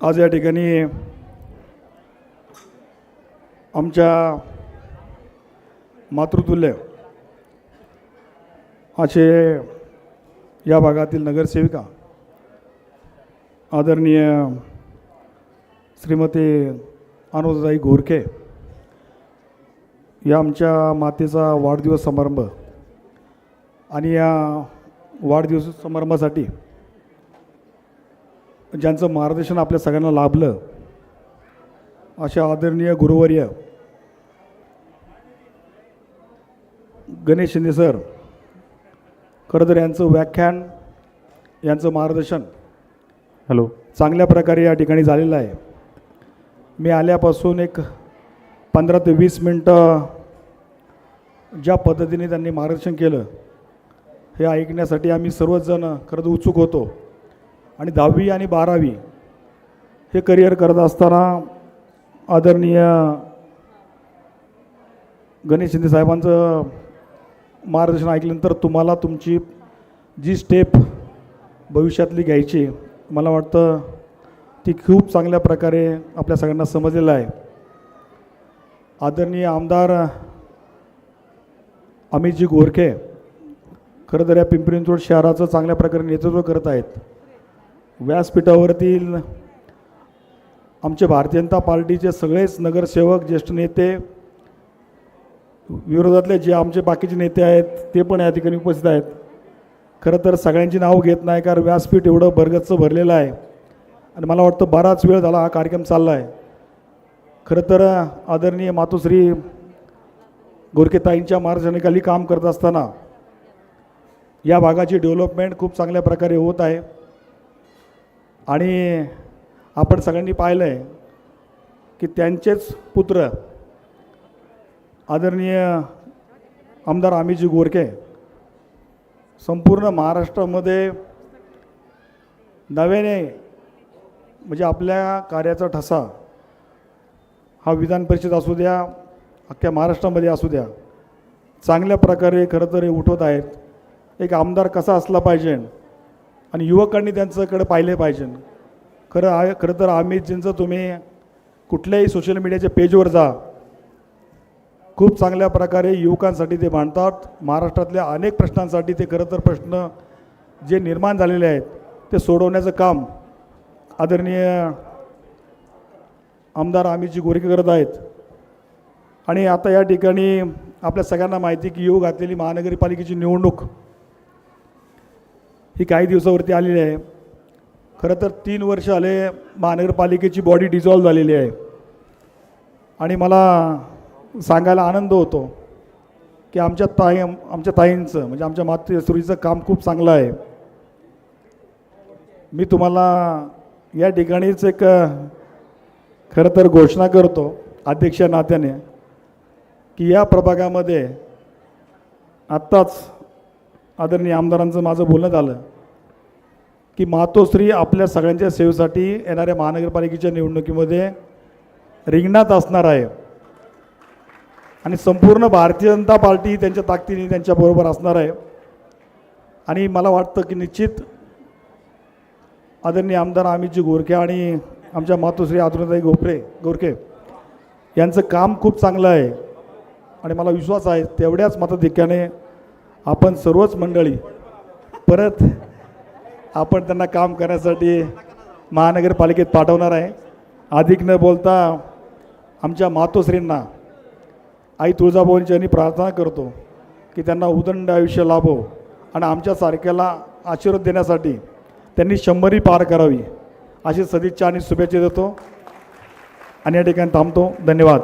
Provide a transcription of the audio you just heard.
आज या ठिकाणी आमच्या मातृतुल्य असे या भागातील नगरसेविका आदरणीय श्रीमती अनुजाई घोरके या आमच्या मातेचा वाढदिवस समारंभ आणि या वाढदिवस समारंभासाठी ज्यांचं मार्गदर्शन आपल्या सगळ्यांना लाभलं अशा आदरणीय गुरुवर्य गणेश शिंदे सर खरं तर यांचं व्याख्यान यांचं मार्गदर्शन हॅलो. चांगल्या प्रकारे या ठिकाणी झालेलं आहे. मी आल्यापासून एक पंधरा ते वीस मिनटं ज्या पद्धतीने त्यांनी मार्गदर्शन केलं हे ऐकण्यासाठी आम्ही सर्वजण खरं तर उत्सुक होतो. आणि दहावी आणि बारावी हे करिअर करत असताना आदरणीय गणेश शिंदे साहेबांचं मार्गदर्शन ऐकल्यानंतर तुम्हाला तुमची जी स्टेप भविष्यातली घ्यायची मला वाटतं ती खूप चांगल्या प्रकारे आपल्या सगळ्यांना समजलेलं आहे. आदरणीय आमदार अमितजी गोरखे खरं तर या पिंपरी चिंचवड शहराचं चांगल्या प्रकारे नेतृत्व करत आहेत. व्यासपीठावरतील आमचे भारतीय जनता पार्टीचे सगळेच नगरसेवक ज्येष्ठ नेते विरोधातले जे आमचे बाकीचे नेते आहेत ते पण या ठिकाणी उपस्थित आहेत. खरं तर सगळ्यांची नाव घेत नाही कारण व्यासपीठ एवढं भरगच्च भरलेलं आहे. आणि मला वाटतं बराच वेळ झाला हा कार्यक्रम चालला आहे खरं तर आदरणीय मातोश्री गोरखेताईंच्या मार्गदर्शनाखाली काम करत असताना या भागाची डेव्हलपमेंट खूप चांगल्या प्रकारे होत आहे. आणि आपण सगळ्यांनी पाहिलं आहे की त्यांचेच पुत्र आदरणीय आमदार आमिजी गोरके संपूर्ण महाराष्ट्रामध्ये नव्याने म्हणजे आपल्या कार्याचा ठसा हा विधान परिषद असू द्या अख्ख्या महाराष्ट्रामध्ये असू द्या चांगल्या प्रकारे खरं तर हे उठवत आहेत. एक आमदार कसा असला पाहिजे? आणि युवकांनी त्यांच्याकडे पाहिले पाहिजे. खरं आहे खरं तर अमितजींचं तुम्ही कुठल्याही सोशल मीडियाच्या पेजवर जा. खूप चांगल्या प्रकारे युवकांसाठी ते मांडतात. महाराष्ट्रातल्या अनेक प्रश्नांसाठी ते खरं तर प्रश्न जे निर्माण झालेले आहेत ते सोडवण्याचं काम आदरणीय आमदार अमितजी गोरखे करत आहेत. आणि आता या ठिकाणी आपल्या सगळ्यांना माहिती की येऊ घातलेली महानगरपालिकेची निवडणूक ही काही दिवसावरती आलेली आहे. खरं तर तीन वर्ष आले महानगरपालिकेची बॉडी डिझॉल्व झालेली आहे. आणि मला सांगायला आनंद होतो की आमच्या ताई आमच्या ताईंचं म्हणजे आमच्या मातृश्रीचं काम खूप चांगलं आहे. मी तुम्हाला या ठिकाणीच एक खरं तर घोषणा करतो अध्यक्ष नात्याने की या प्रभागामध्ये आत्ताच आदरणीय आमदारांचं माझं बोलणं झालं की मातोश्री आपल्या सगळ्यांच्या सेवेसाठी येणाऱ्या महानगरपालिकेच्या निवडणुकीमध्ये रिंगणात असणार आहे. आणि संपूर्ण भारतीय जनता पार्टी त्यांच्या ताकदीने त्यांच्याबरोबर असणार आहे. आणि मला वाटतं की निश्चित आदरणीय आमदार अमितजी गोरखे आणि आमच्या मातोश्री आदुरताई गोपरे गोरखे यांचं काम खूप चांगलं आहे. आणि मला विश्वास आहे तेवढ्याच मताधिक्याने आपण सर्वच मंडळी परत आपण त्यांना काम करण्यासाठी महानगरपालिकेत पाठवणार आहे. अधिक न बोलता आमच्या मातोश्रींना आई तुळजाभवानीची यांनी प्रार्थना करतो की त्यांना उदंड आयुष्य लाभो आणि आमच्यासारख्याला आशीर्वाद देण्यासाठी त्यांनी शंभरी पार करावी अशी सदिच्छा आणि शुभेच्छा देतो. आणि या ठिकाणी थांबतो. धन्यवाद.